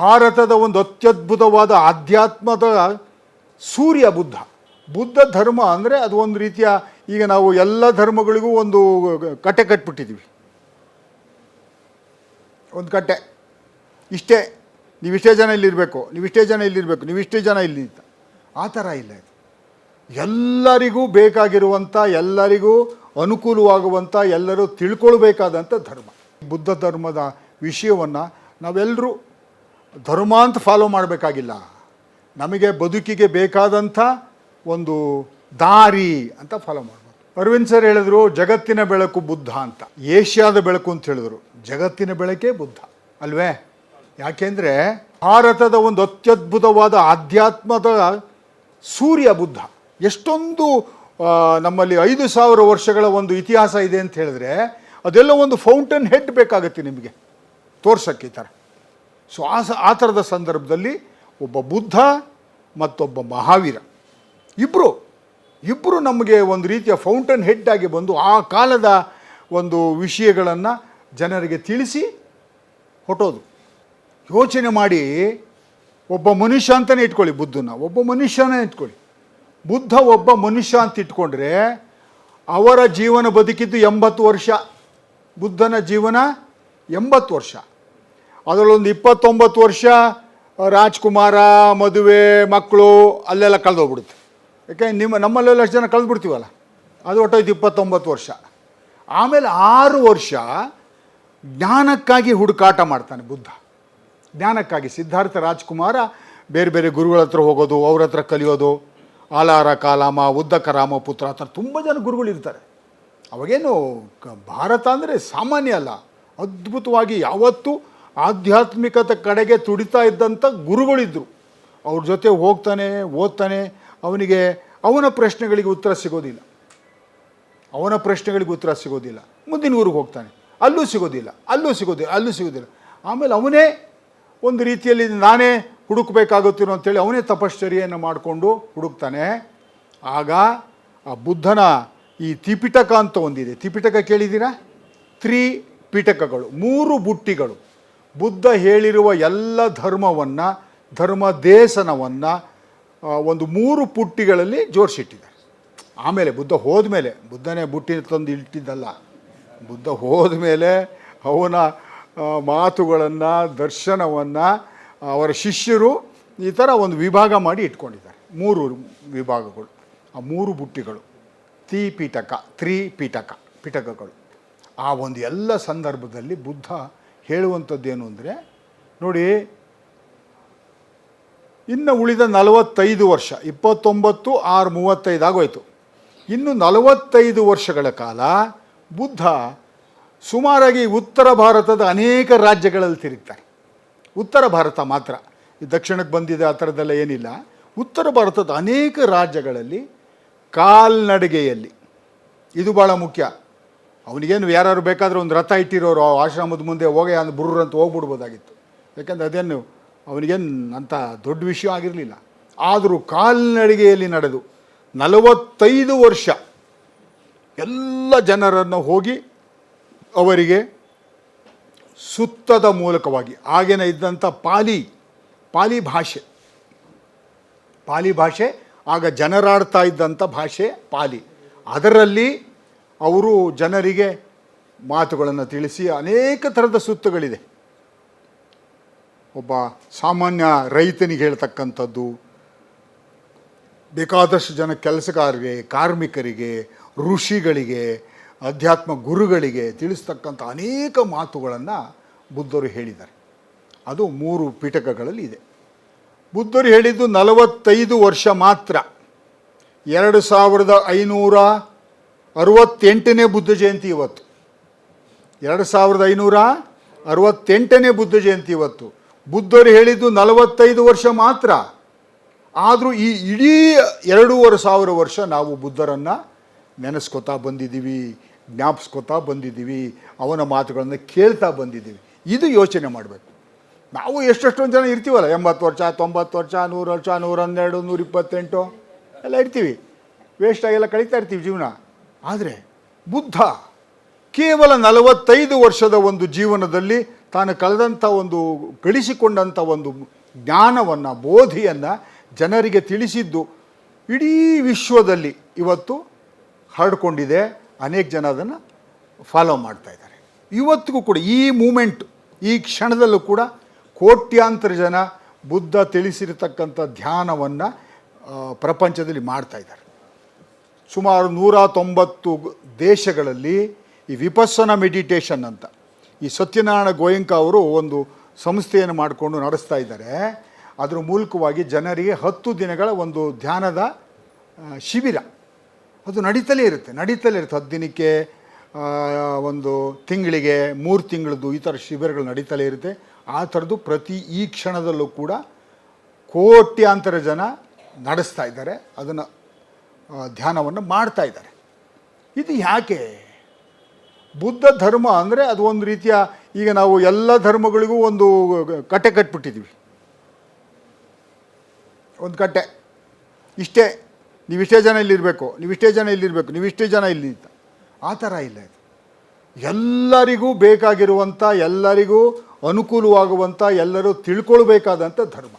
ಭಾರತದ ಒಂದು ಅತ್ಯದ್ಭುತವಾದ ಆಧ್ಯಾತ್ಮದ ಸೂರ್ಯ ಬುದ್ಧ. ಬುದ್ಧ ಧರ್ಮ ಅಂದರೆ ಅದು ಒಂದು ರೀತಿಯ ಈಗ ನಾವು ಎಲ್ಲ ಧರ್ಮಗಳಿಗೂ ಒಂದು ಕಟ್ಟೆ ಕಟ್ಬಿಟ್ಟಿದ್ದೀವಿ ಒಂದು ಕಟ್ಟೆ. ಇಷ್ಟೇ. ನೀವಿಷ್ಟೇ ಜನ ಇಲ್ಲಿರಬೇಕು. ನೀವಿಷ್ಟೇ ಜನ ಇಲ್ಲಿರಬೇಕು. ನೀವಿಷ್ಟೇ ಜನ ಇಲ್ಲಿ ಅಂತ. ಆ ಥರ ಇಲ್ಲ ಇದು. ಎಲ್ಲರಿಗೂ ಬೇಕಾಗಿರುವಂಥ ಎಲ್ಲರಿಗೂ ಅನುಕೂಲವಾಗುವಂಥ ಎಲ್ಲರೂ ತಿಳ್ಕೊಳ್ಬೇಕಾದಂಥ ಧರ್ಮ. ಬುದ್ಧ ಧರ್ಮದ ವಿಷಯವನ್ನು ನಾವೆಲ್ಲರೂ ಧರ್ಮ ಅಂತ ಫಾಲೋ ಮಾಡಬೇಕಾಗಿಲ್ಲ. ನಮಗೆ ಬದುಕಿಗೆ ಬೇಕಾದಂಥ ಒಂದು ದಾರಿ ಅಂತ ಫಾಲೋ ಮಾಡ್ಬೋದು. ಅರವಿಂದ್ ಸರ್ ಹೇಳಿದ್ರು, ಜಗತ್ತಿನ ಬೆಳಕು ಬುದ್ಧ ಅಂತ. ಏಷ್ಯಾದ ಬೆಳಕು ಅಂತ ಹೇಳಿದ್ರು. ಜಗತ್ತಿನ ಬೆಳಕೇ ಬುದ್ಧ. ಅಲ್ವೇ? ಯಾಕೆಂದರೆ ಭಾರತದ ಒಂದು ಅತ್ಯದ್ಭುತವಾದ ಆಧ್ಯಾತ್ಮದ ಸೂರ್ಯ ಬುದ್ಧ. ಎಷ್ಟೊಂದು ನಮ್ಮಲ್ಲಿ ಐದು ಸಾವಿರ ವರ್ಷಗಳ ಒಂದು ಇತಿಹಾಸ ಇದೆ ಅಂತ ಹೇಳಿದ್ರೆ ಅದೆಲ್ಲ ಒಂದು ಫೌಂಟನ್ ಹೆಡ್ ಬೇಕಾಗುತ್ತೆ ನಿಮಗೆ. ತೋರ್ಸಕ್ಕೆ ಈ ಥರ. ಸೊ ಆ ಸ ಆ ಥರದ ಸಂದರ್ಭದಲ್ಲಿ ಒಬ್ಬ ಬುದ್ಧ ಮತ್ತೊಬ್ಬ ಮಹಾವೀರ. ಇಬ್ಬರು ಇಬ್ಬರು ನಮಗೆ ಒಂದು ರೀತಿಯ ಫೌಂಟನ್ ಹೆಡ್ ಆಗಿ ಬಂದು ಆ ಕಾಲದ ಒಂದು ವಿಷಯಗಳನ್ನು ಜನರಿಗೆ ತಿಳಿಸಿ ಹೊಟ್ಟೋದು ಯೋಚನೆ ಮಾಡಿ ಒಬ್ಬ ಮನುಷ್ಯ ಅಂತಲೇ ಇಟ್ಕೊಳ್ಳಿ ಬುದ್ಧನ, ಒಬ್ಬ ಮನುಷ್ಯನೇ ಇಟ್ಕೊಳ್ಳಿ. ಬುದ್ಧ ಒಬ್ಬ ಮನುಷ್ಯ ಅಂತ ಇಟ್ಕೊಂಡ್ರೆ ಅವರ ಜೀವನ ಬದುಕಿದ್ದು ಎಂಬತ್ತು ವರ್ಷ, ಬುದ್ಧನ ಜೀವನ ಎಂಬತ್ತು ವರ್ಷ. ಅದರಲ್ಲೊಂದು ಇಪ್ಪತ್ತೊಂಬತ್ತು ವರ್ಷ ರಾಜ್ಕುಮಾರ, ಮದುವೆ, ಮಕ್ಕಳು, ಅಲ್ಲೆಲ್ಲ ಕಳೆದೋಗ್ಬಿಡುತ್ತೆ. ಯಾಕೆ, ನಿಮ್ಮ, ನಮ್ಮಲ್ಲೆಲ್ಲ ಅಷ್ಟು ಜನ ಕಳೆದ್ಬಿಡ್ತೀವಲ್ಲ? ಅದು ಒಟ್ಟೋಯ್ತು ಇಪ್ಪತ್ತೊಂಬತ್ತು ವರ್ಷ. ಆಮೇಲೆ ಆರು ವರ್ಷ ಜ್ಞಾನಕ್ಕಾಗಿ ಹುಡುಕಾಟ ಮಾಡ್ತಾನೆ ಬುದ್ಧ. ಜ್ಞಾನಕ್ಕಾಗಿ ಸಿದ್ಧಾರ್ಥ ರಾಜ್ಕುಮಾರ ಬೇರೆ ಬೇರೆ ಗುರುಗಳ ಹತ್ರ ಹೋಗೋದು, ಅವ್ರ ಹತ್ರ ಕಲಿಯೋದು, ಆಲಾರ, ಕಾಲಾಮ, ಉದ್ದಕ, ರಾಮ, ಪುತ್ರ, ಆ ಥರ ತುಂಬ ಜನ ಗುರುಗಳಿರ್ತಾರೆ ಅವಾಗೇನು ಭಾರತ ಅಂದರೆ ಸಾಮಾನ್ಯ ಅಲ್ಲ. ಅದ್ಭುತವಾಗಿ ಯಾವತ್ತೂ ಆಧ್ಯಾತ್ಮಿಕತೆ ಕಡೆಗೆ ತುಡಿತಾ ಇದ್ದಂಥ ಗುರುಗಳಿದ್ದರು ಅವ್ರ ಜೊತೆ ಹೋಗ್ತಾನೆ, ಓದ್ತಾನೆ, ಅವನಿಗೆ ಅವನ ಪ್ರಶ್ನೆಗಳಿಗೆ ಉತ್ತರ ಸಿಗೋದಿಲ್ಲ. ಅವನ ಪ್ರಶ್ನೆಗಳಿಗೆ ಉತ್ತರ ಸಿಗೋದಿಲ್ಲ. ಮುಂದಿನ ಊರಿಗೆ ಹೋಗ್ತಾನೆ. ಅಲ್ಲೂ ಸಿಗೋದಿಲ್ಲ ಅಲ್ಲೂ ಸಿಗೋದಿಲ್ಲ ಅಲ್ಲೂ ಸಿಗೋದಿಲ್ಲ. ಆಮೇಲೆ ಅವನೇ ಒಂದು ರೀತಿಯಲ್ಲಿ ನಾನೇ ಹುಡುಕಬೇಕಾಗುತ್ತಿರೋ ಅಂತೇಳಿ ಅವನೇ ತಪಶ್ಚರ್ಯನ್ನು ಮಾಡಿಕೊಂಡು ಹುಡುಕ್ತಾನೆ. ಆಗ ಆ ಬುದ್ಧನ ಈ ತ್ರಿಪಿಟಕ ಅಂತ ಒಂದಿದೆ. ತ್ರಿಪಿಟಕ ಕೇಳಿದ್ದೀರಾ? ತ್ರಿಪಿಟಕಗಳು, ಮೂರು ಬುಟ್ಟಿಗಳು. ಬುದ್ಧ ಹೇಳಿರುವ ಎಲ್ಲ ಧರ್ಮವನ್ನು, ಧರ್ಮ ದೇಶನವನ್ನು ಒಂದು ಮೂರು ಪುಟ್ಟಿಗಳಲ್ಲಿ ಜೋಡಿಸಿಟ್ಟಿದ್ದಾರೆ. ಆಮೇಲೆ ಬುದ್ಧ ಹೋದ್ಮೇಲೆ, ಬುದ್ಧನೇ ಬುಟ್ಟಿ ತಂದು ಇಟ್ಟಿದ್ದಲ್ಲ. ಬುದ್ಧ ಹೋದ್ಮೇಲೆ ಅವನ ಮಾತುಗಳನ್ನು, ದರ್ಶನವನ್ನು, ಅವರ ಶಿಷ್ಯರು ಈ ಥರ ಒಂದು ವಿಭಾಗ ಮಾಡಿ ಇಟ್ಕೊಂಡಿದ್ದಾರೆ. ಮೂರು ವಿಭಾಗಗಳು. ಆ ಮೂರು ಬುಟ್ಟಿಗಳು. ತ್ರಿಪಿಟಕ ತ್ರಿಪೀಠಕ ಪಿಟಕಗಳು. ಆ ಒಂದು ಎಲ್ಲ ಸಂದರ್ಭದಲ್ಲಿ ಬುದ್ಧ ಹೇಳುವಂಥದ್ದೇನು ಅಂದರೆ, ನೋಡಿ, ಇನ್ನು ಉಳಿದ ನಲವತ್ತೈದು ವರ್ಷ, ಇಪ್ಪತ್ತೊಂಬತ್ತು, ಆರು, ಮೂವತ್ತೈದು ಆಗೋಯ್ತು. ಇನ್ನು ನಲವತ್ತೈದು ವರ್ಷಗಳ ಕಾಲ ಬುದ್ಧ ಸುಮಾರಾಗಿ ಉತ್ತರ ಭಾರತದ ಅನೇಕ ರಾಜ್ಯಗಳಲ್ಲಿ ತಿರುಗ್ತಾರೆ. ಉತ್ತರ ಭಾರತ ಮಾತ್ರ. ದಕ್ಷಿಣಕ್ಕೆ ಬಂದಿದೆ, ಆ ಥರದ್ದೆಲ್ಲ ಏನಿಲ್ಲ. ಉತ್ತರ ಭಾರತದ ಅನೇಕ ರಾಜ್ಯಗಳಲ್ಲಿ ಕಾಲ್ನಡಿಗೆಯಲ್ಲಿ, ಇದು ಭಾಳ ಮುಖ್ಯ. ಅವನಿಗೇನು ಯಾರು ಬೇಕಾದರೂ ಒಂದು ರಥ ಇಟ್ಟಿರೋರು ಆ ಆಶ್ರಮದ ಮುಂದೆ ಹೋಗಿ ಅಂದ್ರೆ ಬುರ್ರ ಅಂತ ಹೋಗ್ಬಿಡ್ಬೋದಾಗಿತ್ತು. ಯಾಕಂದ್ರೆ ಅದೇನು ಅವನಿಗೇನು ಅಂಥ ದೊಡ್ಡ ವಿಷಯ ಆಗಿರಲಿಲ್ಲ. ಆದರೂ ಕಾಲ್ನಡಿಗೆಯಲ್ಲಿ ನಡೆದು ನಲವತ್ತೈದು ವರ್ಷ ಎಲ್ಲ ಜನರನ್ನು ಹೋಗಿ ಅವರಿಗೆ ಸುತ್ತದ ಮೂಲಕವಾಗಿ ಆಗಿನ ಇದ್ದಂಥ ಪಾಲಿ ಪಾಲಿ ಭಾಷೆ. ಪಾಲಿ ಭಾಷೆ, ಆಗ ಜನರಾಡ್ತಾ ಇದ್ದಂಥ ಭಾಷೆ ಪಾಲಿ. ಅದರಲ್ಲಿ ಅವರು ಜನರಿಗೆ ಮಾತುಗಳನ್ನು ತಿಳಿಸಿ ಅನೇಕ ಥರದ ಸುತ್ತುಗಳಿದೆ. ಒಬ್ಬ ಸಾಮಾನ್ಯ ರೈತನಿಗೆ ಹೇಳ್ತಕ್ಕಂಥದ್ದು, ಬೇಕಾದಷ್ಟು ಜನ ಕೆಲಸಗಾರರಿಗೆ, ಕಾರ್ಮಿಕರಿಗೆ, ಋಷಿಗಳಿಗೆ, ಅಧ್ಯಾತ್ಮ ಗುರುಗಳಿಗೆ ತಿಳಿಸ್ತಕ್ಕಂಥ ಅನೇಕ ಮಾತುಗಳನ್ನು ಬುದ್ಧರು ಹೇಳಿದ್ದಾರೆ. ಅದು ಮೂರು ಪೀಠಕಗಳಲ್ಲಿ ಇದೆ. ಬುದ್ಧರು ಹೇಳಿದ್ದು ನಲವತ್ತೈದು ವರ್ಷ ಮಾತ್ರ. ಎರಡು ಸಾವಿರದ ಐನೂರ ಅರವತ್ತೆಂಟನೇ ಬುದ್ಧ ಜಯಂತಿ ಇವತ್ತು. ಎರಡು ಸಾವಿರದ ಐನೂರ ಅರವತ್ತೆಂಟನೇ ಬುದ್ಧ ಜಯಂತಿ ಇವತ್ತು. ಬುದ್ಧರು ಹೇಳಿದ್ದು ನಲವತ್ತೈದು ವರ್ಷ ಮಾತ್ರ. ಆದರೂ ಈ ಇಡೀ ಎರಡೂವರೆ ಸಾವಿರ ವರ್ಷ ನಾವು ಬುದ್ಧರನ್ನು ನೆನೆಸ್ಕೊತಾ ಬಂದಿದ್ದೀವಿ, ಜ್ಞಾಪಿಸ್ಕೊತಾ ಬಂದಿದ್ದೀವಿ, ಅವನ ಮಾತುಗಳನ್ನು ಕೇಳ್ತಾ ಬಂದಿದ್ದೀವಿ. ಇದು ಯೋಚನೆ ಮಾಡಬೇಕು. ನಾವು ಎಷ್ಟೆಷ್ಟೊಂದು ಜನ ಇರ್ತೀವಲ್ಲ, ಎಂಬತ್ತು ವರ್ಷ, ತೊಂಬತ್ತು ವರ್ಷ, ನೂರು ವರ್ಷ, ನೂರ ಹನ್ನೆರಡು, ನೂರ ಇಪ್ಪತ್ತೆಂಟು, ಎಲ್ಲ ಇರ್ತೀವಿ. ವೇಸ್ಟಾಗೆಲ್ಲ ಕಳೀತಾ ಇರ್ತೀವಿ ಜೀವನ. ಆದರೆ ಬುದ್ಧ ಕೇವಲ ನಲವತ್ತೈದು ವರ್ಷದ ಒಂದು ಜೀವನದಲ್ಲಿ ತಾನು ಕಳೆದಂಥ ಒಂದು, ಗಳಿಸಿಕೊಂಡಂಥ ಒಂದು ಜ್ಞಾನವನ್ನು, ಬೋಧಿಯನ್ನು ಜನರಿಗೆ ತಿಳಿಸಿದ್ದು ಇಡೀ ವಿಶ್ವದಲ್ಲಿ ಇವತ್ತು ಹರಡ್ಕೊಂಡಿದೆ. ಅನೇಕ ಜನ ಅದನ್ನು ಫಾಲೋ ಮಾಡ್ತಾ ಇದ್ದಾರೆ. ಇವತ್ತಿಗೂ ಕೂಡ ಈ ಮೂಮೆಂಟ್, ಈ ಕ್ಷಣದಲ್ಲೂ ಕೂಡ ಕೋಟ್ಯಾಂತರ ಜನ ಬುದ್ಧ ತಿಳಿಸಿರತಕ್ಕಂಥ ಧ್ಯಾನವನ್ನು ಪ್ರಪಂಚದಲ್ಲಿ ಮಾಡ್ತಾ ಇದ್ದಾರೆ. ಸುಮಾರು ನೂರ ತೊಂಬತ್ತು ದೇಶಗಳಲ್ಲಿ ಈ ವಿಪಸ್ಸನ ಮೆಡಿಟೇಷನ್ ಅಂತ, ಈ ಸತ್ಯನಾರಾಯಣ ಗೋಯಂಕ ಅವರು ಒಂದು ಸಂಸ್ಥೆಯನ್ನು ಮಾಡಿಕೊಂಡು ನಡೆಸ್ತಾ ಇದ್ದಾರೆ. ಅದರ ಮೂಲಕವಾಗಿ ಜನರಿಗೆ ಹತ್ತು ದಿನಗಳ ಒಂದು ಧ್ಯಾನದ ಶಿಬಿರ. ಅದು ನಡೀತಲೇ ಇರುತ್ತೆ ನಡೀತಲೇ ಇರುತ್ತೆ. ಹತ್ತು ದಿನಕ್ಕೆ ಒಂದು ತಿಂಗಳಿಗೆ, ಮೂರು ತಿಂಗಳದ್ದು ಈ ಥರ ಶಿಬಿರಗಳು ನಡೀತಲೇ ಇರುತ್ತೆ. ಆ ಥರದ್ದು ಪ್ರತಿ ಈ ಕ್ಷಣದಲ್ಲೂ ಕೂಡ ಕೋಟ್ಯಾಂತರ ಜನ ನಡೆಸ್ತಾ ಇದ್ದಾರೆ. ಅದನ್ನು ಧ್ಯಾನವನ್ನು ಮಾಡ್ತಾ ಇದ್ದಾರೆ. ಇದು ಯಾಕೆ? ಬುದ್ಧ ಧರ್ಮ ಅಂದರೆ ಅದು ಒಂದು ರೀತಿಯ ಈಗ ನಾವು ಎಲ್ಲ ಧರ್ಮಗಳಿಗೂ ಒಂದು ಕಟ್ಟೆ ಕಟ್ಬಿಟ್ಟಿದ್ದೀವಿ. ಒಂದು ಕಟ್ಟೆ. ಇಷ್ಟೇ ನೀವಿಷ್ಟೇ ಜನ ಇಲ್ಲಿರಬೇಕು ಇಷ್ಟೇ ಜನ ಇಲ್ಲಿರಬೇಕು ಇಷ್ಟೇ ಜನ ಇಲ್ಲಿ ಅಂತ. ಆ ಥರ ಇಲ್ಲ ಇದು. ಎಲ್ಲರಿಗೂ ಬೇಕಾಗಿರುವಂಥ, ಎಲ್ಲರಿಗೂ ಅನುಕೂಲವಾಗುವಂಥ, ಎಲ್ಲರೂ ತಿಳ್ಕೊಳ್ಬೇಕಾದಂಥ ಧರ್ಮ.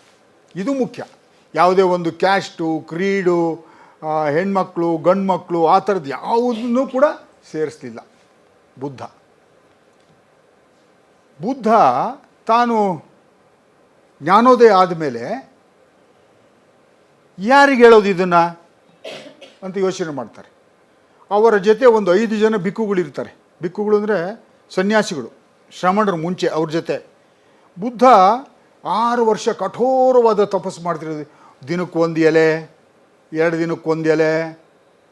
ಇದು ಮುಖ್ಯ. ಯಾವುದೇ ಒಂದು ಕ್ಯಾಸ್ಟು, ಕ್ರೀಡು ಹೆಣ್ಮಕ್ಳು ಗಂಡು ಮಕ್ಕಳು ಆ ಥರದ್ದು ಯಾವುದನ್ನು ಕೂಡ ಸೇರಿಸಲಿಲ್ಲ. ಬುದ್ಧ. ಬುದ್ಧ ತಾನು ಜ್ಞಾನೋದಯ ಆದಮೇಲೆ ಯಾರಿಗೆ ಹೇಳೋದು ಇದನ್ನು? ಅಂತ ಯೋಚನೆ ಮಾಡ್ತಾರೆ. ಅವರ ಜೊತೆ ಒಂದು ಐದು ಜನ ಬಿಕ್ಕುಗಳಿರ್ತಾರೆ ಬಿಕ್ಕುಗಳು ಅಂದರೆ ಸನ್ಯಾಸಿಗಳು. ಶ್ರಮಣರು ಮುಂಚೆ ಅವ್ರ ಜೊತೆ. ಬುದ್ಧ ಆರು ವರ್ಷ ಕಠೋರವಾದ ತಪಸ್ಸು ಮಾಡ್ತಿರೋದು. ದಿನಕ್ಕೊಂದು ಎಲೆ ಎರಡು ದಿನಕ್ಕೊಂದು ಎಲೆ,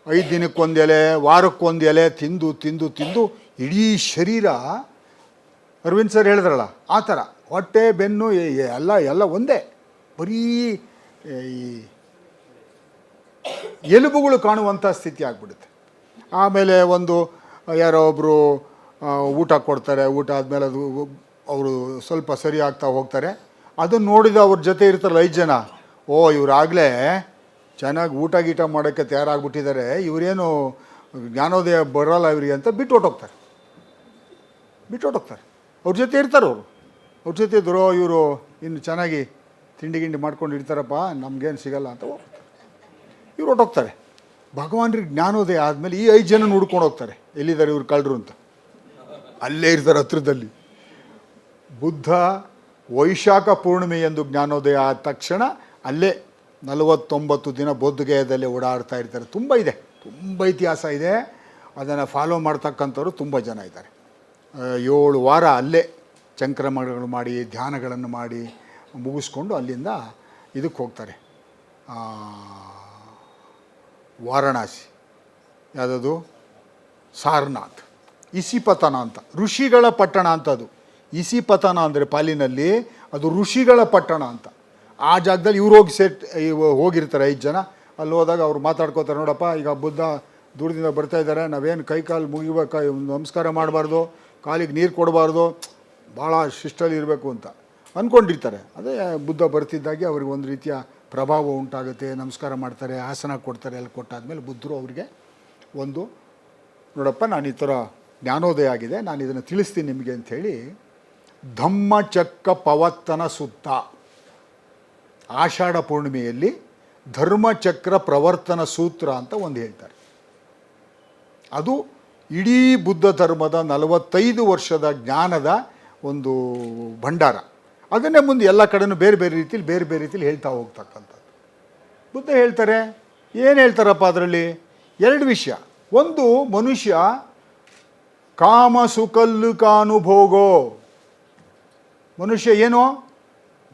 ಐದು ದಿನಕ್ಕೊಂದು ಎಲೆ, ವಾರಕ್ಕೊಂದು ಎಲೆ ತಿಂದು ತಿಂದು ತಿಂದು ಇಡೀ ಶರೀರ, ಅರವಿಂದ್ ಸರ್ ಹೇಳಿದ್ರಲ್ಲ, ಆ ಥರ. ಹೊಟ್ಟೆ, ಬೆನ್ನು ಎಲ್ಲ ಎಲ್ಲ ಒಂದೇ. ಬರೀ ಈ ಎಲುಬುಗಳು ಕಾಣುವಂಥ ಸ್ಥಿತಿ ಆಗ್ಬಿಡುತ್ತೆ. ಆಮೇಲೆ ಒಂದು, ಯಾರೋ ಒಬ್ಬರು ಊಟ ಕೊಡ್ತಾರೆ, ಊಟ ಆದಮೇಲೆ ಅದು ಅವರು ಸ್ವಲ್ಪ ಸರಿ ಆಗ್ತಾ ಹೋಗ್ತಾರೆ. ಅದನ್ನು ನೋಡಿದ ಅವ್ರ ಜೊತೆ ಇರ್ತಾರಲ್ಲ ಐದು ಜನ. ಓ, ಇವರಾಗಲೇ ಚೆನ್ನಾಗಿ ಊಟ ಗೀಟ ಮಾಡೋಕ್ಕೆ ತಯಾರಾಗ್ಬಿಟ್ಟಿದ್ದಾರೆ. ಇವರೇನು ಜ್ಞಾನೋದಯ ಬರೋಲ್ಲ ಇವರಿಗೆ ಅಂತ ಬಿಟ್ಟು ಹೊಟ್ಟೋಗ್ತಾರೆ ಬಿಟ್ಟು ಹೊಟ್ಟೋಗ್ತಾರೆ ಅವ್ರ ಜೊತೆ ಇರ್ತಾರೆ ಅವರು. ಅವ್ರ ಜೊತೆ ಇದ್ರು, ಇವರು ಇನ್ನು ಚೆನ್ನಾಗಿ ತಿಂಡಿ ಗಿಂಡಿ ಮಾಡ್ಕೊಂಡು ಇರ್ತಾರಪ್ಪ, ನಮಗೇನು ಸಿಗಲ್ಲ ಅಂತ ಹೋಗ್ತಾರೆ ಇವ್ರು ಹೊಟ್ಟೋಗ್ತಾರೆ ಭಗವಾನ್ರಿಗೆ ಜ್ಞಾನೋದಯ ಆದಮೇಲೆ ಈ ಐದು ಜನ ಹುಡ್ಕೊಂಡು ಹೋಗ್ತಾರೆ. ಎಲ್ಲಿದ್ದಾರೆ ಇವ್ರು ಕಳ್ಳರು ಅಂತ. ಅಲ್ಲೇ ಇರ್ತಾರೆ ಹತ್ರದಲ್ಲಿ. ಬುದ್ಧ ವೈಶಾಖ ಪೂರ್ಣಿಮೆ ಎಂದು ಜ್ಞಾನೋದಯ ಆದ ತಕ್ಷಣ ಅಲ್ಲೇ ನಲವತ್ತೊಂಬತ್ತು ದಿನ ಬೌದ್ಧಗಯದಲ್ಲಿ ಓಡಾಡ್ತಾ ಇರ್ತಾರೆ. ತುಂಬ ಇದೆ, ತುಂಬ ಇತಿಹಾಸ ಇದೆ. ಅದನ್ನು ಫಾಲೋ ಮಾಡ್ತಕ್ಕಂಥವ್ರು ತುಂಬ ಜನ ಇದ್ದಾರೆ. ಏಳು ವಾರ ಅಲ್ಲೇ ಚಂಕ್ರಮಣಗಳು ಮಾಡಿ, ಧ್ಯಾನಗಳನ್ನು ಮಾಡಿ ಮುಗಿಸ್ಕೊಂಡು ಅಲ್ಲಿಂದ ಇದಕ್ಕೆ ಹೋಗ್ತಾರೆ. ವಾರಣಾಸಿ. ಯಾವುದದು? ಸಾರನಾಥ್. ಇಸಿಪತನ ಅಂತ. ಋಷಿಗಳ ಪಟ್ಟಣ ಅಂತ ಅದು. ಇಸಿಪತನ ಅಂದರೆ ಪಾಲಿನಲ್ಲಿ, ಅದು ಋಷಿಗಳ ಪಟ್ಟಣ ಅಂತ. ಆ ಜಾಗದಲ್ಲಿ ಇವ್ರು ಹೋಗಿ ಸೆಟ್ ಹೋಗಿರ್ತಾರೆ ಐದು ಜನ. ಅಲ್ಲಿ ಹೋದಾಗ ಅವ್ರು ಮಾತಾಡ್ಕೋತಾರೆ, ನೋಡಪ್ಪ, ಈಗ ಬುದ್ಧ ದೂರದಿಂದ ಬರ್ತಾ ಇದ್ದಾರೆ, ನಾವೇನು ಕೈ ಕಾಲು ಮುಗಿಬೇಕು ನಮಸ್ಕಾರ ಮಾಡಬಾರ್ದು, ಕಾಲಿಗೆ ನೀರು ಕೊಡಬಾರ್ದು, ಭಾಳ ಶಿಷ್ಟಲ್ಲಿ ಇರಬೇಕು ಅಂತ ಅಂದ್ಕೊಂಡಿರ್ತಾರೆ ಅದೇ ಬುದ್ಧ ಬರ್ತಿದ್ದಾಗೆ ಅವ್ರಿಗೆ ಒಂದು ರೀತಿಯ ಪ್ರಭಾವ ಉಂಟಾಗುತ್ತೆ, ನಮಸ್ಕಾರ ಮಾಡ್ತಾರೆ, ಆಸನ ಕೊಡ್ತಾರೆ, ಅಲ್ಲಿ ಕೊಟ್ಟಾದ್ಮೇಲೆ ಬುದ್ಧರು ಅವರಿಗೆ ಒಂದು, ನೋಡಪ್ಪ, ನಾನು ಈ ಥರ ಜ್ಞಾನೋದಯ ಆಗಿದೆ, ನಾನು ಇದನ್ನು ತಿಳಿಸ್ತೀನಿ ನಿಮಗೆ ಅಂಥೇಳಿ, ಧಮ್ಮಚಕ್ಕ ಪವತ್ತನ ಸುತ್ತ. ಆಷಾಢ ಪೂರ್ಣಿಮೆಯಲ್ಲಿ ಧರ್ಮಚಕ್ರ ಪ್ರವರ್ತನ ಸೂತ್ರ ಅಂತ ಒಂದು ಹೇಳ್ತಾರೆ. ಅದು ಇಡೀ ಬುದ್ಧ ಧರ್ಮದ ನಲವತ್ತೈದು ವರ್ಷದ ಜ್ಞಾನದ ಒಂದು ಭಂಡಾರ. ಅದನ್ನೇ ಮುಂದೆ ಎಲ್ಲ ಕಡೆನೂ ಬೇರೆ ಬೇರೆ ರೀತಿಯಲ್ಲಿ ಬೇರೆ ಬೇರೆ ರೀತಿಯಲ್ಲಿ ಹೇಳ್ತಾ ಹೋಗ್ತಕ್ಕಂಥದ್ದು. ಬುದ್ಧ ಹೇಳ್ತಾರೆ, ಏನು ಹೇಳ್ತಾರಪ್ಪ ಅದರಲ್ಲಿ? ಎರಡು ವಿಷಯ. ಒಂದು, ಮನುಷ್ಯ ಕಾಮ ಸುಕಲ್ಲು ಕಾನುಭೋಗೋ ಮನುಷ್ಯ ಏನು?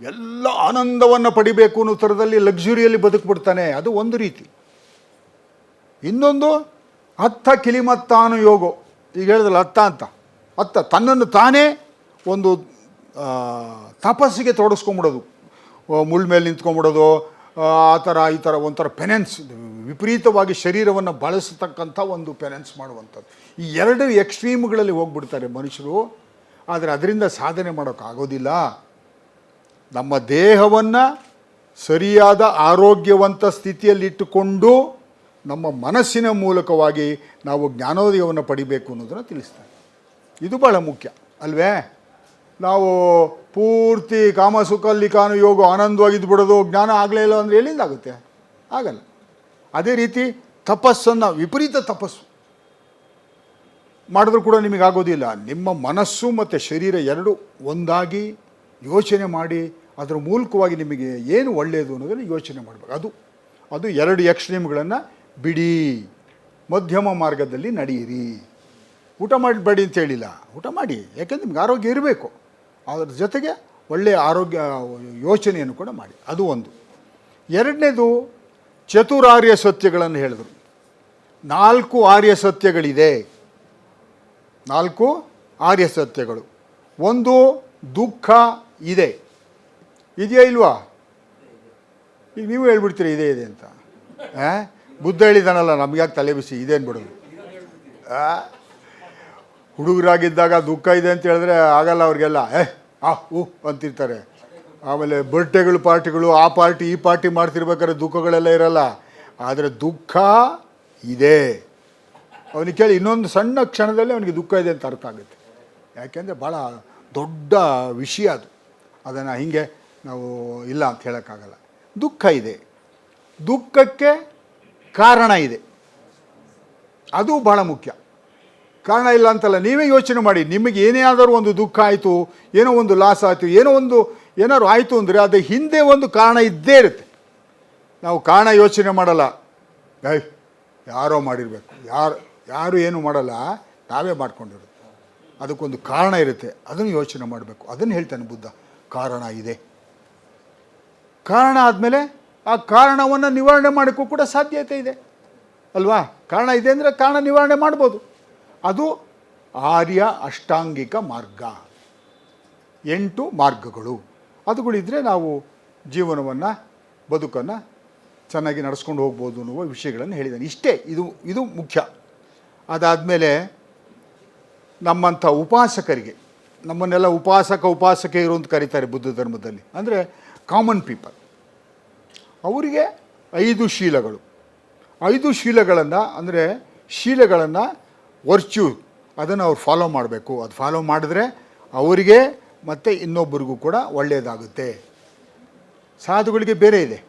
ಎಲ್ಲ ಆನಂದವನ್ನು ಪಡಿಬೇಕು ಅನ್ನೋ ಥರದಲ್ಲಿ ಲಕ್ಸುರಿಯಲ್ಲಿ ಬದುಕ್ಬಿಡ್ತಾನೆ. ಅದು ಒಂದು ರೀತಿ. ಇನ್ನೊಂದು, ಅತ್ತ ಕಿಲಿಮತ್ತಾನು ಯೋಗೋ. ಈಗ ಹೇಳಿದ್ರಲ್ಲ, ಅತ್ತ ಅಂತ. ಅತ್ತ, ತನ್ನನ್ನು ತಾನೇ ಒಂದು ತಪಸ್ಸಿಗೆ ತೊಡಸ್ಕೊಂಬಿಡೋದು ಮುಳ್ಳ ಮೇಲೆ ನಿಂತ್ಕೊಂಬಿಡೋದು, ಆ ಥರ, ಈ ಥರ ಒಂಥರ ಪೆನೆನ್ಸ್ ವಿಪರೀತವಾಗಿ ಶರೀರವನ್ನು ಬಳಸತಕ್ಕಂಥ ಒಂದು ಪೆನೆನ್ಸ್ ಮಾಡುವಂಥದ್ದು. ಈ ಎರಡು ಎಕ್ಸ್ಟ್ರೀಮ್ಗಳಲ್ಲಿ ಹೋಗ್ಬಿಡ್ತಾರೆ ಮನುಷ್ಯರು. ಆದರೆ ಅದರಿಂದ ಸಾಧನೆ ಮಾಡೋಕ್ಕಾಗೋದಿಲ್ಲ. ನಮ್ಮ ದೇಹವನ್ನು ಸರಿಯಾದ ಆರೋಗ್ಯವಂತ ಸ್ಥಿತಿಯಲ್ಲಿಟ್ಟುಕೊಂಡು ನಮ್ಮ ಮನಸ್ಸಿನ ಮೂಲಕವಾಗಿ ನಾವು ಜ್ಞಾನೋದಯವನ್ನು ಪಡಿಬೇಕು ಅನ್ನೋದನ್ನು ತಿಳಿಸ್ತಾರೆ. ಇದು ಭಾಳ ಮುಖ್ಯ, ಅಲ್ವೇ? ನಾವು ಪೂರ್ತಿ ಕಾಮಸುಖಲ್ಲಿ ಕಾನು ಯೋಗ ಆನಂದವಾಗಿದ್ದು ಬಿಡೋದು ಜ್ಞಾನ ಆಗಲೇ ಇಲ್ಲ ಅಂದರೆ ಎಲ್ಲಿಂದ ಆಗುತ್ತೆ ಆಗಲ್ಲ. ಅದೇ ರೀತಿ ತಪಸ್ಸನ್ನು, ವಿಪರೀತ ತಪಸ್ಸು. ಮಾಡಿದ್ರೂ ಕೂಡ ನಿಮಗೆ ಆಗೋದಿಲ್ಲ ನಿಮ್ಮ ಮನಸ್ಸು ಮತ್ತು ಶರೀರ ಎರಡು ಒಂದಾಗಿ ಯೋಚನೆ ಮಾಡಿ ಅದರ ಮೂಲಕವಾಗಿ ನಿಮಗೆ ಏನು ಒಳ್ಳೆಯದು ಅನ್ನೋದನ್ನು ಯೋಚನೆ ಮಾಡಬೇಕು. ಅದು ಅದು ಎರಡು ಎಕ್ಸ್ಟ್ರೀಮ್ಗಳನ್ನು ಬಿಡಿ. ಮಧ್ಯಮ ಮಾರ್ಗದಲ್ಲಿ ನಡೆಯಿರಿ. ಊಟ ಮಾಡಬೇಡಿ ಅಂತ ಹೇಳಿಲ್ಲ. ಊಟ ಮಾಡಿ. ಯಾಕೆಂದ್ರೆ ನಿಮ್ಗೆ ಆರೋಗ್ಯ ಇರಬೇಕು. ಅದರ ಜೊತೆಗೆ ಒಳ್ಳೆಯ ಆರೋಗ್ಯ, ಯೋಚನೆಯನ್ನು ಕೂಡ ಮಾಡಿ. ಅದು ಒಂದು. ಎರಡನೇದು, ಚತುರಾರ್ಯ ಸತ್ಯಗಳನ್ನು ಹೇಳಿದರು. ನಾಲ್ಕು ಆರ್ಯ ಸತ್ಯಗಳಿದೆ. ನಾಲ್ಕು ಆರ್ಯ ಸತ್ಯಗಳು. ಒಂದು, ದುಃಖ ಇದೆ. ಇದೆಯಾ ಇಲ್ವಾ? ಈಗ ನೀವು ಹೇಳ್ಬಿಡ್ತೀರಿ ಇದೆ ಇದೆ ಅಂತ? ಹಾಂ ಬುದ್ಧ ಹೇಳಿದಾನಲ್ಲ ನಮ್ಗೆ ಯಾಕೆ ತಲೆ ಬಿಸಿ ಇದೇನು ಬಿಡೋದು? ಹುಡುಗರಾಗಿದ್ದಾಗ ದುಃಖ ಇದೆ ಅಂತ ಹೇಳಿದ್ರೆ ಆಗಲ್ಲ ಅವ್ರಿಗೆಲ್ಲ. ಏ, ಆ, ಹೂ ಅಂತಿರ್ತಾರೆ. ಆಮೇಲೆ ಬರ್ಡೇಗಳು ಪಾರ್ಟಿಗಳು, ಆ ಪಾರ್ಟಿ, ಈ ಪಾರ್ಟಿ ಮಾಡ್ತಿರ್ಬೇಕಾದ್ರೆ ದುಃಖಗಳೆಲ್ಲ ಇರಲ್ಲ. ಆದರೆ ದುಃಖ ಇದೆ. ಅವನಿಗೆ ಕೇಳಿ ಇನ್ನೊಂದು ಸಣ್ಣ ಕ್ಷಣದಲ್ಲಿ ಅವನಿಗೆ ದುಃಖ ಇದೆ ಅಂತ ಅರ್ಥ ಆಗುತ್ತೆ. ಯಾಕೆಂದರೆ ಭಾಳ ದೊಡ್ಡ ವಿಷಯ ಅದು. ಅದನ್ನು ಹೀಗೆ ನಾವು ಇಲ್ಲ ಅಂತ ಹೇಳೋಕ್ಕಾಗಲ್ಲ. ದುಃಖ ಇದೆ. ದುಃಖಕ್ಕೆ ಕಾರಣ ಇದೆ. ಅದು ಬಹಳ ಮುಖ್ಯ. ಕಾರಣ ಇಲ್ಲ ಅಂತಲ್ಲ, ನೀವೇ ಯೋಚನೆ ಮಾಡಿ. ನಿಮಗೆ ಏನೇ ಆದರೂ ಒಂದು ದುಃಖ ಆಯಿತು, ಏನೋ ಒಂದು ಲಾಸ್ ಆಯಿತು, ಏನೋ ಒಂದು, ಏನಾದ್ರು ಆಯಿತು ಅಂದರೆ ಅದು ಹಿಂದೆ ಒಂದು ಕಾರಣ ಇದ್ದೇ ಇರುತ್ತೆ. ನಾವು ಕಾರಣ ಯೋಚನೆ ಮಾಡಲ್ಲ. ಏಯ್, ಯಾರೋ ಮಾಡಿರಬೇಕು. ಯಾರು ಯಾರು ಏನು ಮಾಡಲ್ಲ, ನಾವೇ ಮಾಡ್ಕೊಂಡಿರುತ್ತೆ ಅದಕ್ಕೊಂದು ಕಾರಣ ಇರುತ್ತೆ. ಅದನ್ನು ಯೋಚನೆ ಮಾಡಬೇಕು. ಅದನ್ನು ಹೇಳ್ತಾನೆ ಬುದ್ಧ. ಕಾರಣ ಇದೆ. ಕಾರಣ ಆದಮೇಲೆ ಆ ಕಾರಣವನ್ನು ನಿವಾರಣೆ ಮಾಡೋಕ್ಕೂ ಕೂಡ ಸಾಧ್ಯತೆ ಇದೆ. ಅಲ್ವಾ? ಕಾರಣ ಇದೆ ಅಂದರೆ ಕಾರಣ ನಿವಾರಣೆ ಮಾಡ್ಬೋದು. ಅದು ಆರ್ಯ ಅಷ್ಟಾಂಗಿಕ ಮಾರ್ಗ. ಎಂಟು ಮಾರ್ಗಗಳು. ಅದುಗಳಿದ್ರೆ ನಾವು ಜೀವನವನ್ನು, ಬದುಕನ್ನು ಚೆನ್ನಾಗಿ ನಡೆಸ್ಕೊಂಡು ಹೋಗ್ಬೋದು ಅನ್ನುವ ವಿಷಯಗಳನ್ನು ಹೇಳಿದ್ದಾನೆ ಇಷ್ಟೇ, ಇದು ಇದು ಮುಖ್ಯ. ಅದಾದಮೇಲೆ ನಮ್ಮಂಥ ಉಪಾಸಕರಿಗೆ, ನಮ್ಮನ್ನೆಲ್ಲ ಉಪಾಸಕ ಉಪಾಸಕೆಯರು ಅಂತ ಕರೀತಾರೆ ಬುದ್ಧ ಧರ್ಮದಲ್ಲಿ. ಅಂದರೆ ಕಾಮನ್ ಪೀಪಲ್. ಅವರಿಗೆ ಐದು ಶೀಲಗಳು. ಐದು ಶೀಲಗಳನ್ನು ಅಂದರೆ ಶೀಲಗಳನ್ನು ವರ್ಚ್ಯೂ ಅದನ್ನು ಅವ್ರು ಫಾಲೋ ಮಾಡಬೇಕು. ಅದು ಫಾಲೋ ಮಾಡಿದ್ರೆ ಅವರಿಗೆ ಮತ್ತು ಇನ್ನೊಬ್ಬರಿಗೂ ಕೂಡ ಒಳ್ಳೆಯದಾಗುತ್ತೆ ಸಾಧುಗಳಿಗೆ ಬೇರೆ ಇದೆ.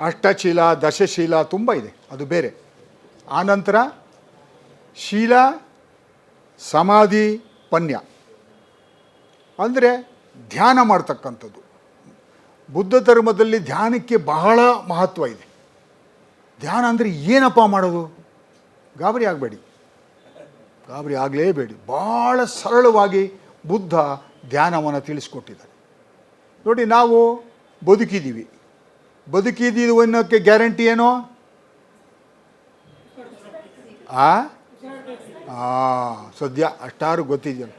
ಅಷ್ಟಶೀಲ, ದಶಶೀಲ ತುಂಬ ಇದೆ. ಅದು ಬೇರೆ. ಆನಂತರ ಶೀಲ, ಸಮಾಧಿ, ಪನ್ಯ. ಅಂದರೆ ಧ್ಯಾನ ಮಾಡ್ತಕ್ಕಂಥದ್ದು. ಬುದ್ಧ ಧರ್ಮದಲ್ಲಿ ಧ್ಯಾನಕ್ಕೆ ಬಹಳ ಮಹತ್ವ ಇದೆ. ಧ್ಯಾನ ಅಂದರೆ ಏನಪ್ಪ ಮಾಡೋದು? ಗಾಬರಿ ಆಗಬೇಡಿ. ಗಾಬರಿ ಆಗಲೇಬೇಡಿ. ಭಾಳ ಸರಳವಾಗಿ ಬುದ್ಧ ಧ್ಯಾನವನ್ನು ತಿಳಿಸ್ಕೊಟ್ಟಿದ್ದಾರೆ. ನೋಡಿ, ನಾವು ಬದುಕಿದ್ದೀವಿ. ಬದುಕಿದ್ದೀವಿ ಅನ್ನೋಕ್ಕೆ ಗ್ಯಾರಂಟಿ ಏನೋ? ಆ, ಸದ್ಯ ಅಷ್ಟಾರು ಗೊತ್ತಿದೆಯಲ್ಲ.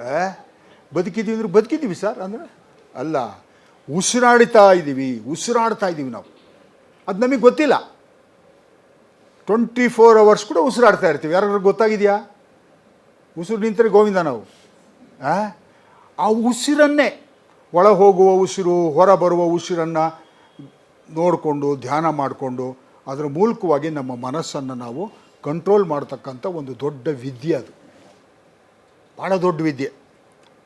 ಏ? ಬದುಕಿದ್ದೀವಿ ಅಂದ್ರೆ ಬದುಕಿದ್ದೀವಿ ಸರ್ ಅಂದರೆ? ಅಲ್ಲ. ಉಸಿರಾಡ್ತಾ ಇದ್ದೀವಿ ಉಸಿರಾಡ್ತಾ ಇದ್ದೀವಿ ನಾವು. ಅದು ನಮಗೆ ಗೊತ್ತಿಲ್ಲ. ಟ್ವೆಂಟಿ ಫೋರ್ ಅವರ್ಸ್ ಕೂಡ ಉಸಿರಾಡ್ತಾ ಇರ್ತೀವಿ. ಯಾರಾದ್ರೂ ಗೊತ್ತಾಗಿದೆಯಾ? ಉಸಿರು ನಿಂತರೆ ಗೋವಿಂದ ನಾವು? ಆ? ಉಸಿರನ್ನೇ ಒಳ ಹೋಗುವ ಉಸಿರು ಹೊರ ಬರುವ ಉಸಿರನ್ನು ನೋಡಿಕೊಂಡು, ಧ್ಯಾನ ಮಾಡಿಕೊಂಡು, ಅದರ ಮೂಲಕವಾಗಿ ನಮ್ಮ ಮನಸ್ಸನ್ನು ನಾವು ಕಂಟ್ರೋಲ್ ಮಾಡ್ತಕ್ಕಂಥ ಒಂದು ದೊಡ್ಡ ವಿದ್ಯೆ ಅದು. ಭಾಳ ದೊಡ್ಡ ವಿದ್ಯೆ.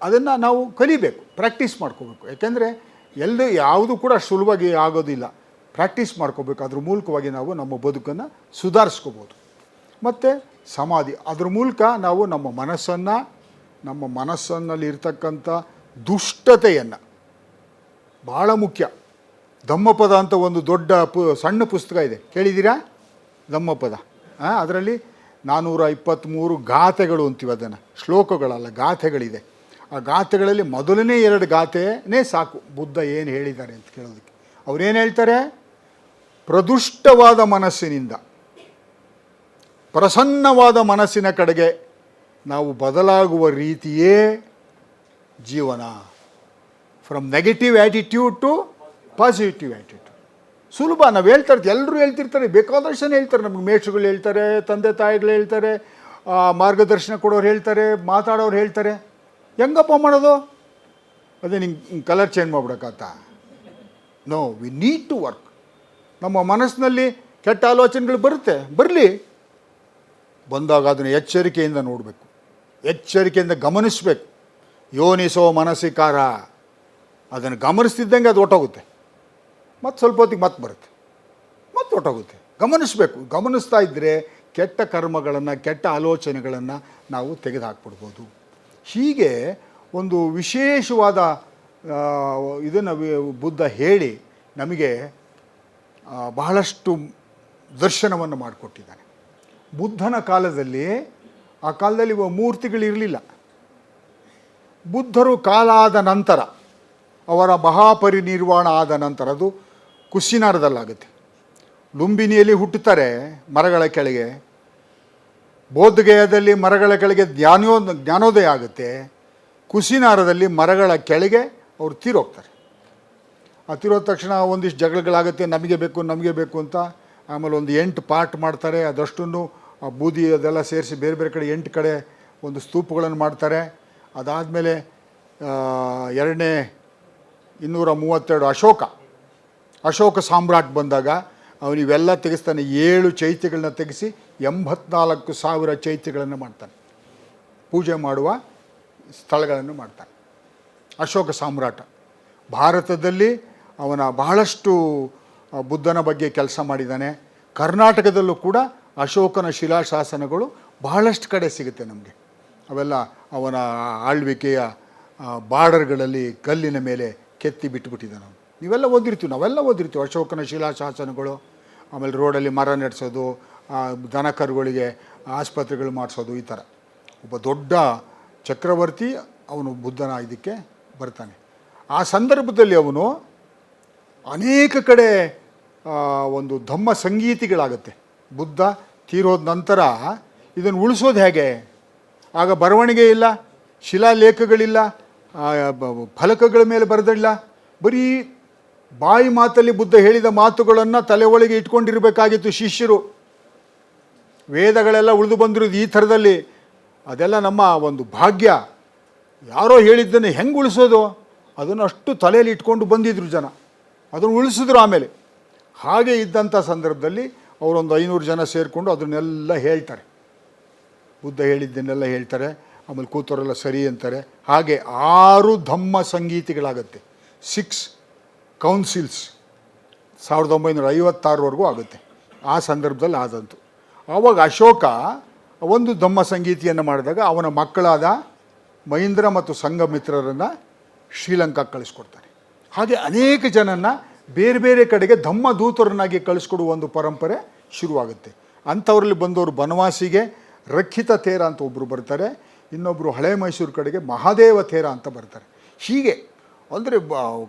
ಅದನ್ನು ನಾವು ಕಲಿಬೇಕು ಪ್ರಾಕ್ಟೀಸ್ ಮಾಡ್ಕೋಬೇಕು. ಯಾಕೆಂದರೆ ಎಲ್ಲ ಯಾವುದು ಕೂಡ ಸುಲಭವಾಗಿ ಆಗೋದಿಲ್ಲ. ಪ್ರಾಕ್ಟೀಸ್ ಮಾಡ್ಕೋಬೇಕು. ಅದ್ರ ಮೂಲಕವಾಗಿ ನಾವು ನಮ್ಮ ಬದುಕನ್ನು ಸುಧಾರಿಸ್ಕೋಬೋದು. ಮತ್ತು ಸಮಾಧಿ. ಅದ್ರ ಮೂಲಕ ನಾವು ನಮ್ಮ ಮನಸ್ಸನ್ನು, ನಮ್ಮ ಮನಸ್ಸನ್ನಲ್ಲಿ ಇರ್ತಕ್ಕಂಥ ದುಷ್ಟತೆಯನ್ನು ಭಾಳ ಮುಖ್ಯ. ಧಮ್ಮಪದ ಅಂತ ಒಂದು ದೊಡ್ಡ ಪು, ಸಣ್ಣ ಪುಸ್ತಕ ಇದೆ. ಕೇಳಿದ್ದೀರಾ? ಧಮ್ಮಪದ. ಅದರಲ್ಲಿ ನಾನ್ನೂರ ಇಪ್ಪತ್ತ್ಮೂರು ಗಾಥೆಗಳು ಅಂತೀವಿ ಅದನ್ನು. ಶ್ಲೋಕಗಳಲ್ಲ ಗಾಥೆಗಳಿದೆ ಆ ಗಾಥೆಗಳಲ್ಲಿ ಮೊದಲನೇ ಎರಡು ಗಾಥೆನೇ ಸಾಕು. ಬುದ್ಧ ಏನು ಹೇಳಿದ್ದಾರೆ ಅಂತ ಕೇಳೋದಕ್ಕೆ? ಅವರೇನು ಹೇಳ್ತಾರೆ? ಪ್ರದುಷ್ಟವಾದ ಮನಸ್ಸಿನಿಂದ, ಪ್ರಸನ್ನವಾದ ಮನಸ್ಸಿನ ಕಡೆಗೆ ನಾವು ಬದಲಾಗುವ ರೀತಿಯೇ ಜೀವನ. From negative attitude to positive attitude ಸುಲಭ, ನಾವು ಹೇಳ್ತಾ ಇರ್ತೀವಿ ಎಲ್ಲರೂ ಹೇಳ್ತಿರ್ತಾರೆ, ಬೇಕಾದಷ್ಟು ಹೇಳ್ತಾರೆ, ನಮಗೆ ಮೇಷ್ಟ್ರುಗಳು ಹೇಳ್ತಾರೆ, ತಂದೆ ತಾಯಿಗಳು ಹೇಳ್ತಾರೆ ಮಾರ್ಗದರ್ಶನ ಕೊಡೋರು ಹೇಳ್ತಾರೆ, ಮಾತಾಡೋರು ಹೇಳ್ತಾರೆ. ಹೆಂಗಪ್ಪ ಮಾಡೋದು? ಅದೇ ನಿಂಗೆ colour change ಮಾಡ್ಬಿಡಕ್ಕತ್ತ no we need to work ನಮ್ಮ ಮನಸ್ಸಿನಲ್ಲಿ ಕೆಟ್ಟ ಆಲೋಚನೆಗಳು ಬರುತ್ತೆ. ಬರಲಿ. ಬಂದಾಗ ಅದನ್ನು ಎಚ್ಚರಿಕೆಯಿಂದ ನೋಡಬೇಕು. ಎಚ್ಚರಿಕೆಯಿಂದ ಗಮನಿಸಬೇಕು. ಯೋನಿಸೋ ಮನಸ್ಸಿಕಾರ ಅದನ್ನು ಗಮನಿಸ್ತಿದ್ದಂಗೆ ಅದು ಒಟ್ಟೋಗುತ್ತೆ. ಮತ್ತು ಸ್ವಲ್ಪ ಹೊತ್ತಿಗೆ ಮತ್ತೆ ಬರುತ್ತೆ. ಮತ್ತೆ ಒಟ್ಟೋಗುತ್ತೆ. ಗಮನಿಸಬೇಕು. ಗಮನಿಸ್ತಾ ಇದ್ದರೆ ಕೆಟ್ಟ ಕರ್ಮಗಳನ್ನು, ಕೆಟ್ಟ ಆಲೋಚನೆಗಳನ್ನು ನಾವು ತೆಗೆದುಹಾಕ್ಬಿಡ್ಬೋದು. ಹೀಗೆ ಒಂದು ವಿಶೇಷವಾದ ಇದನ್ನು ಬುದ್ಧ ಹೇಳಿ ನಮಗೆ ಬಹಳಷ್ಟು ದರ್ಶನವನ್ನು ಮಾಡಿಕೊಟ್ಟಿದ್ದಾನೆ. ಬುದ್ಧನ ಕಾಲದಲ್ಲಿ, ಆ ಕಾಲದಲ್ಲಿ ಮೂರ್ತಿಗಳಿರಲಿಲ್ಲ. ಬುದ್ಧರು ಕಾಲ ಆದ ನಂತರ, ಅವರ ಮಹಾಪರಿನಿರ್ವಾಣ ಆದ ನಂತರ ಅದು ಕುಸಿನಾರದಲ್ಲಾಗುತ್ತೆ. ಲುಂಬಿನಿಯಲ್ಲಿ ಹುಟ್ಟುತ್ತಾರೆ ಮರಗಳ ಕೆಳಗೆ. ಬೋಧಗಯದಲ್ಲಿ ಮರಗಳ ಕೆಳಗೆ ಧ್ಯಾನೋ ಜ್ಞಾನೋದಯ ಆಗುತ್ತೆ, ಕುಸಿನಾರದಲ್ಲಿ ಮರಗಳ ಕೆಳಗೆ ಅವರು ತೀರೋಗ್ತಾರೆ. ಆ ತೀರೋದ ತಕ್ಷಣ ಒಂದಿಷ್ಟು ಜಗಳಗಳಾಗುತ್ತೆ, ನಮಗೆ ಬೇಕು ನಮಗೆ ಬೇಕು ಅಂತ. ಆಮೇಲೆ ಒಂದು ಎಂಟು ಪಾರ್ಟ್ ಮಾಡ್ತಾರೆ, ಅದಷ್ಟನ್ನು ಆ ಬೂದಿ ಅದೆಲ್ಲ ಸೇರಿಸಿ ಬೇರೆ ಬೇರೆ ಕಡೆ ಎಂಟು ಕಡೆ ಒಂದು ಸ್ತೂಪಗಳನ್ನು ಮಾಡ್ತಾರೆ. ಅದಾದಮೇಲೆ ಎರಡನೇ ಇನ್ನೂರ ಮೂವತ್ತೆರಡು ಅಶೋಕ. ಅಶೋಕ ಸಾಮ್ರಾಟ್ ಬಂದಾಗ ಅವನಿವೆಲ್ಲ ತೆಗೆಸ್ತಾನೆ, ಏಳು ಚೈತ್ಯಗಳನ್ನ ತೆಗೆಸಿ ಎಂಬತ್ನಾಲ್ಕು ಸಾವಿರ ಚೈತ್ಯಗಳನ್ನು ಮಾಡ್ತಾನೆ. ಪೂಜೆ ಮಾಡುವ ಸ್ಥಳಗಳನ್ನು ಮಾಡ್ತಾನೆ. ಅಶೋಕ ಸಾಮ್ರಾಟ. ಭಾರತದಲ್ಲಿ ಅವನ ಬಹಳಷ್ಟು ಬುದ್ಧನ ಬಗ್ಗೆ ಕೆಲಸ ಮಾಡಿದ್ದಾನೆ. ಕರ್ನಾಟಕದಲ್ಲೂ ಕೂಡ ಅಶೋಕನ ಶಿಲಾಶಾಸನಗಳು ಬಹಳಷ್ಟು ಕಡೆ ಸಿಗುತ್ತೆ ನಮಗೆ. ಅವೆಲ್ಲ ಅವನ ಆಳ್ವಿಕೆಯ ಬಾರ್ಡರ್ಗಳಲ್ಲಿ ಕಲ್ಲಿನ ಮೇಲೆ ಕೆತ್ತಿ ಬಿಟ್ಟುಬಿಟ್ಟಿದ್ದಾನೆ ನಾವು ನೀವೆಲ್ಲ ಓದಿರ್ತೀವಿ, ನಾವೆಲ್ಲ ಓದಿರ್ತೀವಿ ಅಶೋಕನ ಶಿಲಾಶಾಸನಗಳು. ಆಮೇಲೆ ರೋಡಲ್ಲಿ ಮರ ನೆಡ್ಸೋದು ದನ ಕರುಗಳಿಗೆ ಆಸ್ಪತ್ರೆಗಳು ಮಾಡಿಸೋದು ಈ ಥರ. ಒಬ್ಬ ದೊಡ್ಡ ಚಕ್ರವರ್ತಿ ಅವನು ಬುದ್ಧನ ಇದಕ್ಕೆ ಬರ್ತಾನೆ. ಆ ಸಂದರ್ಭದಲ್ಲಿ ಅವನು ಅನೇಕ ಕಡೆ ಒಂದು ಧಮ್ಮ ಸಂಗೀತಿಗಳಾಗುತ್ತೆ. ಬುದ್ಧ ತೀರೋದ ನಂತರ ಇದನ್ನು ಉಳಿಸೋದು ಹೇಗೆ? ಆಗ ಬರವಣಿಗೆ ಇಲ್ಲ, ಶಿಲಾಲೇಖಗಳಿಲ್ಲ ಫಲಕಗಳ ಮೇಲೆ ಬರೆದಿಲ್ಲ. ಬರೀ ಬಾಯಿ ಮಾತಲ್ಲಿ ಬುದ್ಧ ಹೇಳಿದ ಮಾತುಗಳನ್ನು ತಲೆ ಒಳಗೆ ಇಟ್ಕೊಂಡಿರಬೇಕಾಗಿತ್ತು ಶಿಷ್ಯರು. ವೇದಗಳೆಲ್ಲ ಉಳಿದು ಬಂದಿರೋದು ಈ ಥರದಲ್ಲಿ, ಅದೆಲ್ಲ ನಮ್ಮ ಒಂದು ಭಾಗ್ಯ. ಯಾರೋ ಹೇಳಿದ್ದನ್ನು ಹೆಂಗೆ ಉಳಿಸೋದು? ಅದನ್ನು ಅಷ್ಟು ತಲೆಯಲ್ಲಿ ಇಟ್ಕೊಂಡು ಬಂದಿದ್ರು ಜನ. ಅದನ್ನು ಉಳಿಸಿದ್ರು ಆಮೇಲೆ. ಹಾಗೆ ಇದ್ದಂಥ ಸಂದರ್ಭದಲ್ಲಿ ಅವರೊಂದು ಐನೂರು ಜನ ಸೇರಿಕೊಂಡು ಅದನ್ನೆಲ್ಲ ಹೇಳ್ತಾರೆ. ಬುದ್ಧ ಹೇಳಿದ್ದನ್ನೆಲ್ಲ ಹೇಳ್ತಾರೆ, ಆಮೇಲೆ ಕೂತವರೆಲ್ಲ ಸರಿ ಅಂತಾರೆ. ಹಾಗೆ ಆರು ಧಮ್ಮ ಸಂಗೀತಿಗಳಾಗತ್ತೆ. Six councils. ಸಾವಿರದ ಒಂಬೈನೂರ ಐವತ್ತಾರವರೆಗೂ ಆಗುತ್ತೆ. ಆ ಸಂದರ್ಭದಲ್ಲಿ ಆದಂತು ಆವಾಗ ಅಶೋಕ ಒಂದು ಧಮ್ಮ ಸಂಗೀತಿಯನ್ನು ಮಾಡಿದಾಗ ಅವನ ಮಕ್ಕಳಾದ ಮಹೀಂದ್ರ ಮತ್ತು ಸಂಘಮಿತ್ರರನ್ನು ಶ್ರೀಲಂಕಾಕ್ಕೆ ಕಳಿಸ್ಕೊಡ್ತಾನೆ. ಹಾಗೆ ಅನೇಕ ಜನನ್ನ ಬೇರೆ ಬೇರೆ ಕಡೆಗೆ ಧಮ್ಮ ದೂತರನ್ನಾಗಿ ಕಳಿಸ್ಕೊಡುವ ಒಂದು ಪರಂಪರೆ ಶುರುವಾಗುತ್ತೆ. ಅಂಥವ್ರಲ್ಲಿ ಬಂದವರು ಬನವಾಸಿಗೆ ರಕ್ಷಿತ ತೇರ ಅಂತ ಒಬ್ಬರು ಬರ್ತಾರೆ ಇನ್ನೊಬ್ಬರು ಹಳೆ ಮೈಸೂರು ಕಡೆಗೆ ಮಹಾದೇವ ತೇರ ಅಂತ ಬರ್ತಾರೆ. ಹೀಗೆ ಅಂದರೆ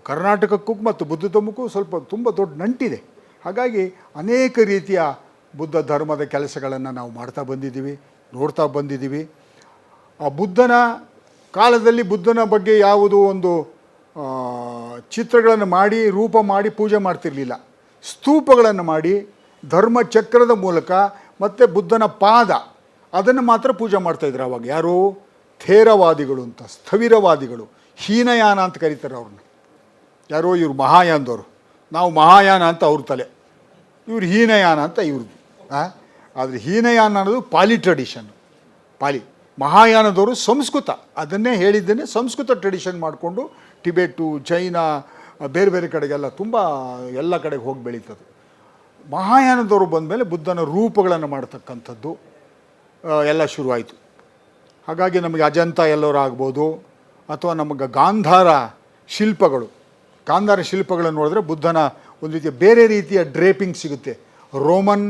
ಕರ್ನಾಟಕಕ್ಕೂ ಮತ್ತು ಬುದ್ಧ ಧರ್ಮಕ್ಕೂ ಸ್ವಲ್ಪ ತುಂಬ ದೊಡ್ಡ ನಂಟಿದೆ. ಹಾಗಾಗಿ ಅನೇಕ ರೀತಿಯ ಬುದ್ಧ ಧರ್ಮದ ಕೆಲಸಗಳನ್ನು ನಾವು ಮಾಡ್ತಾ ಬಂದಿದ್ದೀವಿ, ನೋಡ್ತಾ ಬಂದಿದ್ದೀವಿ. ಆ ಬುದ್ಧನ ಕಾಲದಲ್ಲಿ ಬುದ್ಧನ ಬಗ್ಗೆ ಯಾವುದೋ ಒಂದು ಚಿತ್ರಗಳನ್ನು ಮಾಡಿ, ರೂಪ ಮಾಡಿ ಪೂಜೆ ಮಾಡ್ತಿರಲಿಲ್ಲ. ಸ್ತೂಪಗಳನ್ನು ಮಾಡಿ, ಧರ್ಮ ಚಕ್ರದ ಮೂಲಕ ಮತ್ತು ಬುದ್ಧನ ಪಾದ, ಅದನ್ನು ಮಾತ್ರ ಪೂಜೆ ಮಾಡ್ತಾಯಿದ್ರು ಅವಾಗ. ಯಾರು? ಥೇರವಾದಿಗಳು ಅಂತ, ಸ್ಥವಿರವಾದಿಗಳು. ಹೀನಯಾನ ಅಂತ ಕರೀತಾರೆ ಅವ್ರನ್ನ. ಯಾರೋ ಇವರು ಮಹಾಯಾನದವರು. ನಾವು ಮಹಾಯಾನ ಅಂತ ಅವ್ರ ತಲೆ. ಇವ್ರು ಹೀನಯಾನ ಅಂತ ಇವ್ರದ್ದು. ಆದರೆ ಹೀನಯಾನ ಅನ್ನೋದು ಪಾಲಿ ಟ್ರೆಡಿಷನ್ ಪಾಲಿ. ಮಹಾಯಾನದವರು ಸಂಸ್ಕೃತ. ಅದನ್ನೇ ಹೇಳಿದ್ದೇನೆ ಸಂಸ್ಕೃತ ಟ್ರೆಡಿಷನ್ ಮಾಡಿಕೊಂಡು ಟಿಬೆಟ್ಟು, ಚೈನಾ, ಬೇರೆ ಬೇರೆ ಕಡೆಗೆಲ್ಲ ತುಂಬ ಎಲ್ಲ ಕಡೆಗೆ ಹೋಗಿ ಬೆಳೀತದೆ. ಮಹಾಯಾನದವರು ಬಂದಮೇಲೆ ಬುದ್ಧನ ರೂಪಗಳನ್ನು ಮಾಡ್ತಕ್ಕಂಥದ್ದು ಎಲ್ಲ ಶುರುವಾಯಿತು. ಹಾಗಾಗಿ ನಮಗೆ ಅಜಂತ ಎಲ್ಲರೂ ಆಗ್ಬೋದು, ಅಥವಾ ನಮಗೆ ಗಾಂಧಾರ ಶಿಲ್ಪಗಳು. ಗಾಂಧಾರ ಶಿಲ್ಪಗಳನ್ನು ನೋಡಿದ್ರೆ ಬುದ್ಧನ ಒಂದು ರೀತಿಯ ಬೇರೆ ರೀತಿಯ ಡ್ರೇಪಿಂಗ್ ಸಿಗುತ್ತೆ. ರೋಮನ್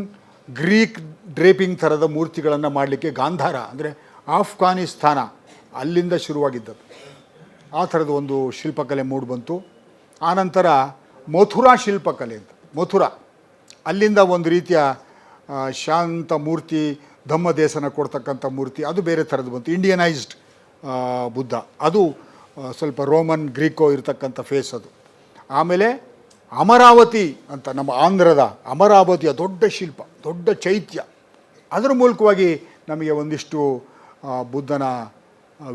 ಗ್ರೀಕ್ ಡ್ರೇಪಿಂಗ್ ಥರದ ಮೂರ್ತಿಗಳನ್ನು ಮಾಡಲಿಕ್ಕೆ ಗಾಂಧಾರ, ಅಂದರೆ ಆಫ್ಘಾನಿಸ್ತಾನ ಅಲ್ಲಿಂದ ಶುರುವಾಗಿದ್ದದ್ದು. ಆ ಥರದ ಒಂದು ಶಿಲ್ಪಕಲೆ ಮೂಡ್ ಬಂತು. ಆನಂತರ ಮಥುರಾ ಶಿಲ್ಪಕಲೆ ಅಂತ, ಮಥುರಾ. ಅಲ್ಲಿಂದ ಒಂದು ರೀತಿಯ ಶಾಂತ ಮೂರ್ತಿ ಧಮ್ಮದೇಶನ ಕೊಡ್ತಕ್ಕಂಥ ಮೂರ್ತಿ, ಅದು ಬೇರೆ ಥರದ್ದು ಬಂತು. ಇಂಡಿಯನೈಸ್ಡ್ ಬುದ್ಧ. ಅದು ಸ್ವಲ್ಪ ರೋಮನ್, ಗ್ರೀಕೋ ಇರತಕ್ಕಂಥ ಫೇಸ್ ಅದು. ಆಮೇಲೆ ಅಮರಾವತಿ ಅಂತ ನಮ್ಮ ಆಂಧ್ರದ ಅಮರಾವತಿಯ ದೊಡ್ಡ ಶಿಲ್ಪ, ದೊಡ್ಡ ಚೈತ್ಯ. ಅದರ ಮೂಲಕವಾಗಿ ನಮಗೆ ಒಂದಿಷ್ಟು ಬುದ್ಧನ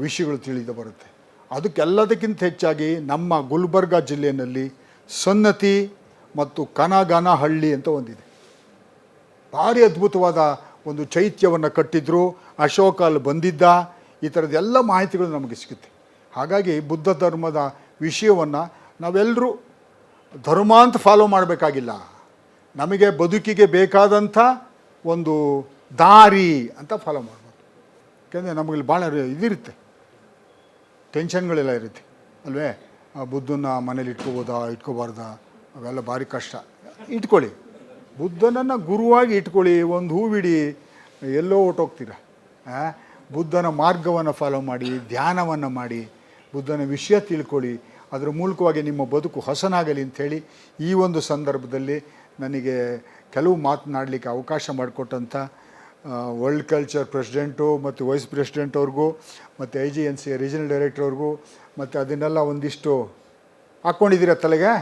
ವಿಷಯಗಳು ತಿಳಿದು ಬರುತ್ತೆ. ಅದಕ್ಕೆಲ್ಲದಕ್ಕಿಂತ ಹೆಚ್ಚಾಗಿ ನಮ್ಮ ಗುಲ್ಬರ್ಗ ಜಿಲ್ಲೆಯಲ್ಲಿ ಸನ್ನತಿ ಮತ್ತು ಕನಗನಹಳ್ಳಿ ಅಂತ ಒಂದಿದೆ. ಭಾರಿ ಅದ್ಭುತವಾದ ಒಂದು ಚೈತ್ಯವನ್ನು ಕಟ್ಟಿದ್ರು ಅಶೋಕ ಅಲ್ಲಿ ಬಂದಿದ್ದ, ಈ ಥರದ ಎಲ್ಲ ಮಾಹಿತಿಗಳು ನಮಗೆ ಸಿಗುತ್ತೆ. ಹಾಗಾಗಿ ಬುದ್ಧ ಧರ್ಮದ ವಿಷಯವನ್ನು ನಾವೆಲ್ಲರೂ ಧರ್ಮ ಅಂತ ಫಾಲೋ ಮಾಡಬೇಕಾಗಿಲ್ಲ. ನಮಗೆ ಬದುಕಿಗೆ ಬೇಕಾದಂಥ ಒಂದು ದಾರಿ ಅಂತ ಫಾಲೋ ಮಾಡ್ಬೋದು. ಯಾಕೆಂದರೆ ನಮಗೆ ಭಾಳ ಇದಿರುತ್ತೆ. ಟೆನ್ಷನ್ಗಳೆಲ್ಲ ಇರುತ್ತೆ. ಅಲ್ವೇ? ಬುದ್ಧನ ಮನೇಲಿ ಇಟ್ಕೋಬೋದಾ, ಇಟ್ಕೋಬಾರ್ದಾ? ಅವೆಲ್ಲ ಭಾರಿ ಕಷ್ಟ. ಇಟ್ಕೊಳ್ಳಿ. ಬುದ್ಧನನ್ನು ಗುರುವಾಗಿ ಇಟ್ಕೊಳ್ಳಿ. ಒಂದು ಹೂವಿಡಿ ಎಲ್ಲೋ ಹೊರ್ಟೋಗ್ತೀರ ಆ? ಬುದ್ಧನ ಮಾರ್ಗವನ್ನು ಫಾಲೋ ಮಾಡಿ, ಧ್ಯಾನವನ್ನು ಮಾಡಿ, ಬುದ್ಧನ ವಿಷಯ ತಿಳ್ಕೊಳ್ಳಿ. ಅದರ ಮೂಲಕವಾಗಿ ನಿಮ್ಮ ಬದುಕು ಹಸನಾಗಲಿ ಅಂಥೇಳಿ ಈ ಒಂದು ಸಂದರ್ಭದಲ್ಲಿ ನನಗೆ ಕೆಲವು ಮಾತನಾಡಲಿಕ್ಕೆ ಅವಕಾಶ ಮಾಡಿಕೊಟ್ಟಂಥ ವರ್ಲ್ಡ್ ಕಲ್ಚರ್ ಪ್ರೆಸಿಡೆಂಟು ಮತ್ತು ವೈಸ್ ಪ್ರೆಸಿಡೆಂಟ್ ಅವ್ರಿಗೂ ಮತ್ತು I G N C regional director ಅವ್ರಿಗೂ ಮತ್ತು ಅದನ್ನೆಲ್ಲ ಒಂದಿಷ್ಟು ಹಾಕ್ಕೊಂಡಿದ್ದೀರಾ ತಲೆಗೆ?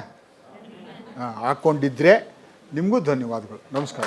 ಹಾಕ್ಕೊಂಡಿದ್ದರೆ ನಿಮಗೂ ಧನ್ಯವಾದಗಳು. ನಮಸ್ಕಾರ.